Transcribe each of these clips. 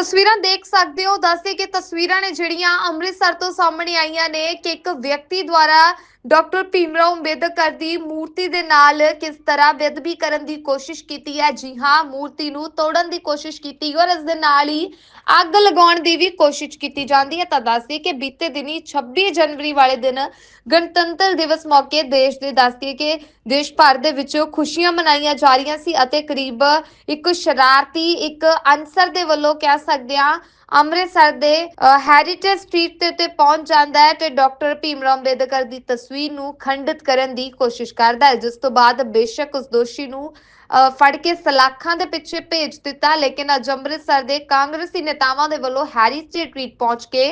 ਤਸਵੀਰਾਂ ਦੇਖ ਸਕਦੇ ਹੋ ਦੱਸਦੇ ਕਿ ਤਸਵੀਰਾਂ ਨੇ ਜਿਹੜੀਆਂ ਅੰਮ੍ਰਿਤਸਰ ਤੋਂ ਸਾਹਮਣੇ ਆਈਆਂ ਨੇ ਕਿ ਇੱਕ ਵਿਅਕਤੀ ਦੁਆਰਾ ਡਾਕਟਰ ਭੀਮਰਾਓ ਅੰਬੇਦਕਰ ਦੀ ਮੂਰਤੀ ਦੇ ਨਾਲ ਕਿਸ ਤਰ੍ਹਾਂ ਬੇਅਦਬੀ ਕਰਨ ਦੀ ਕੋਸ਼ਿਸ਼ ਕੀਤੀ ਹੈ? ਜੀ ਹਾਂ, ਮੂਰਤੀ ਨੂੰ ਤੋੜਨ ਦੀ ਕੋਸ਼ਿਸ਼ ਕੀਤੀ ਔਰ ਇਸ ਦੇ ਨਾਲ ਹੀ ਅੱਗ ਲਗਾਉਣ ਦੀ ਵੀ ਕੋਸ਼ਿਸ਼ ਕੀਤੀ ਜਾਂਦੀ ਹੈ। ਤਾਂ ਦੱਸਦੀ ਕਿ ਬੀਤੇ ਦਿਨੀ 26 ਜਨਵਰੀ ਵਾਲੇ ਦਿਨ ਗਣਤੰਤਰ ਦਿਵਸ ਮੌਕੇ ਦੇਸ਼ ਦੇ ਦੱਸਦੀ ਕਿ ਦੇਸ਼ ਭਰ ਦੇ ਵਿੱਚ ਖੁਸ਼ੀਆਂ ਮਨਾਈਆਂ ਜਾ ਰਹੀਆਂ ਸੀ ਅਤੇ ਕਰੀਬ ਇੱਕ ਸ਼ਰਾਰਤੀ, ਇੱਕ ਅਨਸਰ ਦੇ ਵੱਲੋਂ ਕਹਿ ਸਕਦੇ ਹਾਂ ਅੰਮ੍ਰਿਤਸਰ ਦੇ ਹੈਰੀਟੇਜ ਸਟਰੀਟ ਦੇ ਉੱਤੇ ਪਹੁੰਚ ਜਾਂਦਾ ਹੈ ਤੇ ਡਾਕਟਰ ਭੀਮ ਭੀਮਰਾਓ ਅੰਬੇਦਕਰ ਦੀ ਤਸਵੀਰ ਨੂੰ ਖੰਡਿਤ ਕਰਨ ਦੀ ਕੋਸ਼ਿਸ਼ ਕਰਦਾ ਹੈ, ਜਿਸ ਤੋਂ ਬਾਅਦ ਬੇਸ਼ੱਕ ਉਸ ਦੋਸ਼ੀ ਨੂੰ ਫੜ ਕੇ ਸਲਾਖਾਂ ਦੇ ਪਿੱਛੇ ਭੇਜ ਦਿੱਤਾ। ਲੇਕਿਨ ਅੱਜ ਅੰਮ੍ਰਿਤਸਰ ਦੇ ਕਾਂਗਰਸੀ ਨੇਤਾਵਾਂ ਦੇ ਵੱਲੋਂ ਹੈਰੀਟੇਜ ਸਟਰੀਟ ਪਹੁੰਚ ਕੇ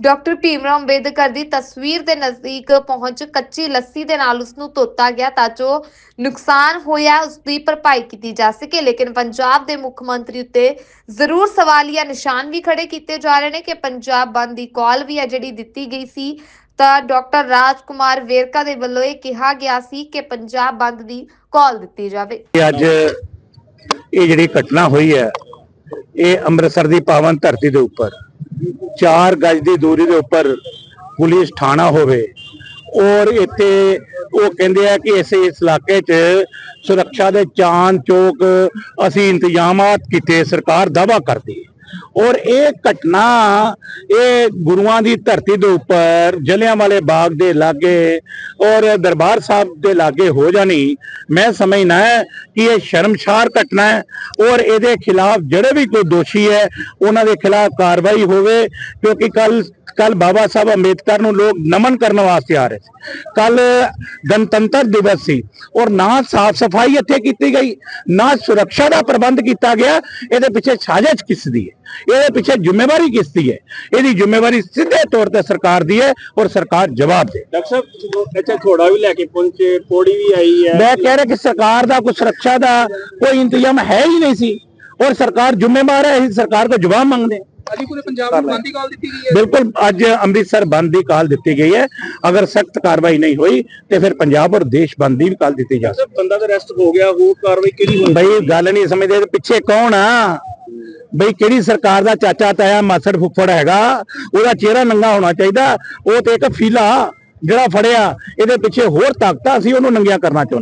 ਡਾਕਟਰ ਭੀਮ ਭੀਮਰਾਓ ਅੰਬੇਦਕਰ ਦੀ ਤਸਵੀਰ ਦੇ ਨਜ਼ਦੀਕ ਪਹੁੰਚ ਕੱਚੀ ਲੱਸੀ ਦੇ ਨਾਲ ਉਸ ਨੂੰ ਧੋਤਾ ਗਿਆ ਤਾਂ ਜੋ ਨੁਕਸਾਨ ਹੋਇਆ, ਉਸ ਦੀ ਭਰਪਾਈ ਕੀਤੀ ਜਾ ਸਕੇ। ਲੇਕਿਨ ਪੰਜਾਬ ਦੇ ਮੁੱਖ ਮੰਤਰੀ ਉੱਤੇ ਜ਼ਰੂਰ ਸਵਾਲੀਆ ਨਿਸ਼ਾਨ ਵੀ ਖੜੇ ਕੀਤੇ ਜਾ ਰਹੇ ਨੇ ਕਿ ਪੰਜਾਬ ਬੰਦ ਦੀ ਕਾਲ ਵੀ ਹੈ ਜਿਹੜੀ ਦਿੱਤੀ ਗਈ ਸੀ। ਤਾਂ ਡਾਕਟਰ ਰਾਜਕੁਮਾਰ ਵੇਰਕਾ ਦੇ ਵੱਲੋਂ ਇਹ ਕਿਹਾ ਗਿਆ ਸੀ ਕਿ ਪੰਜਾਬ ਬੰਦ ਦੀ ਕਾਲ ਦਿੱਤੀ ਜਾਵੇ। ਅੱਜ ਇਹ ਜਿਹੜੀ ਘਟਨਾ ਹੋਈ ਹੈ, ਇਹ ਅੰਮ੍ਰਿਤਸਰ ਦੀ ਪਾਵਨ ਧਰਤੀ ਦੇ ਉੱਪਰ 4 ਗਜ ਦੀ ਦੂਰੀ ਦੇ ਉੱਪਰ ਪੁਲਿਸ ਥਾਣਾ ਹੋਵੇ ਔਰ ਇੱਥੇ ਉਹ ਕਹਿੰਦੇ ਆ ਕਿ ਇਸ ਇਸ ਇਲਾਕੇ 'ਚ ਸੁਰੱਖਿਆ ਦੇ ਚਾਨ ਚੌਕ ਅਸੀਂ ਇੰਤਜ਼ਾਮਾਤ ਕੀਤੇ, ਸਰਕਾਰ ਦਾਵਾ ਕਰਦੀ ਹੈ। ਔਰ ਇਹ ਘਟਨਾ, ਇਹ ਗੁਰੂਆਂ ਦੀ ਧਰਤੀ ਦੇ ਉੱਪਰ ਜਲਿਆਂਵਾਲੇ ਬਾਗ ਦੇ ਲਾਗੇ ਔਰ ਦਰਬਾਰ ਸਾਹਿਬ ਦੇ ਲਾਗੇ ਹੋ ਜਾਣੀ, ਮੈਂ ਸਮਝਣਾ ਹੈ ਕਿ ਇਹ ਸ਼ਰਮਸ਼ਾਰ ਘਟਨਾ ਹੈ ਔਰ ਇਹਦੇ ਖਿਲਾਫ ਜਿਹੜੇ ਵੀ ਕੋਈ ਦੋਸ਼ੀ ਹੈ, ਉਹਨਾਂ ਦੇ ਖਿਲਾਫ ਕਾਰਵਾਈ ਹੋਵੇ, ਕਿਉਂਕਿ ਕੱਲ ਕੱਲ ਬਾਬਾ ਸਾਹਿਬ ਅੰਬੇਦਕਰ ਨੂੰ ਲੋਕ ਨਮਨ ਕਰਨ ਵਾਸਤੇ ਆ ਰਹੇ ਸੀ। ਕੱਲ ਗਣਤੰਤਰ ਦਿਵਸ ਸੀ ਔਰ ਨਾ ਸਾਫ਼ ਸਫ਼ਾਈ ਇੱਥੇ ਕੀਤੀ ਗਈ, ਨਾ ਸੁਰੱਖਿਆ ਦਾ ਪ੍ਰਬੰਧ ਕੀਤਾ ਗਿਆ, ਇਹਦੇ ਪਿੱਛੇ ਸਾਜ਼ਿਸ਼ ਕਿਸ ਦੀ ਹੈ? ਇਹਦੇ ਪਿੱਛੇ ਜ਼ਿੰਮੇਵਾਰੀ ਕਿਸ ਦੀ ਹੈ? ਇਹਦੀ ਜ਼ਿੰਮੇਵਾਰੀ ਸਿੱਧੇ ਤੌਰ ਤੇ ਸਰਕਾਰ ਦੀ ਹੈ ਔਰ ਸਰਕਾਰ ਜਵਾਬ ਦੇ। ਡਾਕਟਰ ਸਾਹਿਬ ਅੱਛਾ ਘੋੜਾ ਵੀ ਲੈ ਕੇ ਪਹੁੰਚੇ ਪੌੜੀ ਵੀ ਆਈ ਹੈ। ਮੈਂ ਕਹਿ ਰਿਹਾ ਕਿ ਸਰਕਾਰ ਦਾ ਕੋਈ ਸੁਰੱਖਿਆ ਦਾ ਕੋਈ ਇੰਤਜ਼ਾਮ ਹੈ ਹੀ ਨਹੀਂ ਸੀ ਔਰ ਸਰਕਾਰ ਜ਼ਿੰਮੇਵਾਰ ਹੈ ਅਸੀਂ ਸਰਕਾਰ ਤੋਂ ਜਵਾਬ ਮੰਗਦੇ ਹਾਂ। ਅੱਜ ਪੂਰੇ ਪੰਜਾਬ ਨੂੰ ਬੰਦੀ ਕਾਲ ਦਿੱਤੀ ਗਈ ਹੈ। ਬਿਲਕੁਲ ਅੱਜ ਅੰਮ੍ਰਿਤਸਰ ਬੰਦ ਦੀ ਕਾਲ ਦਿੱਤੀ ਗਈ ਹੈ। ਅਗਰ ਸਖਤ ਕਾਰਵਾਈ ਨਹੀਂ ਹੋਈ ਤੇ ਫਿਰ ਪੰਜਾਬ ਔਰ ਦੇਸ਼ ਬੰਦ ਦੀ ਵੀ ਕਾਲ ਦਿੱਤੀ ਜਾ ਸਕਦੀ ਬੰਦਾ ਤਾਂ ਅਰੈਸਟ ਹੋ ਗਿਆ ਹੋਰ ਕਾਰਵਾਈ ਕਿਹੜੀ ਹੋਣੀ? ਬਈ ਗੱਲ ਨਹੀਂ ਸਮਝਦੇ ਪਿੱਛੇ ਕੌਣ ਆ? ਬਈ ਕਿਹੜੀ ਸਰਕਾਰ ਦਾ ਚਾਚਾ ਤਾਇਆ ਮਾਸੜ ਫੁੱਫੜ ਹੈਗਾ, ਉਹਦਾ ਚਿਹਰਾ ਨੰਗਾ ਹੋਣਾ ਚਾਹੀਦਾ, ਉਹ ਤੇ ਇੱਕ ਫੀਲਾ ਜਿਹੜਾ ਫੜਿਆ, ਇਹਦੇ ਪਿੱਛੇ ਹੋਰ ਤਾਕਤਾਂ ਸੀ ਉਹਨੂੰ ਨੰਗਿਆ ਕਰਨਾ ਚਾਹੁੰਦੇ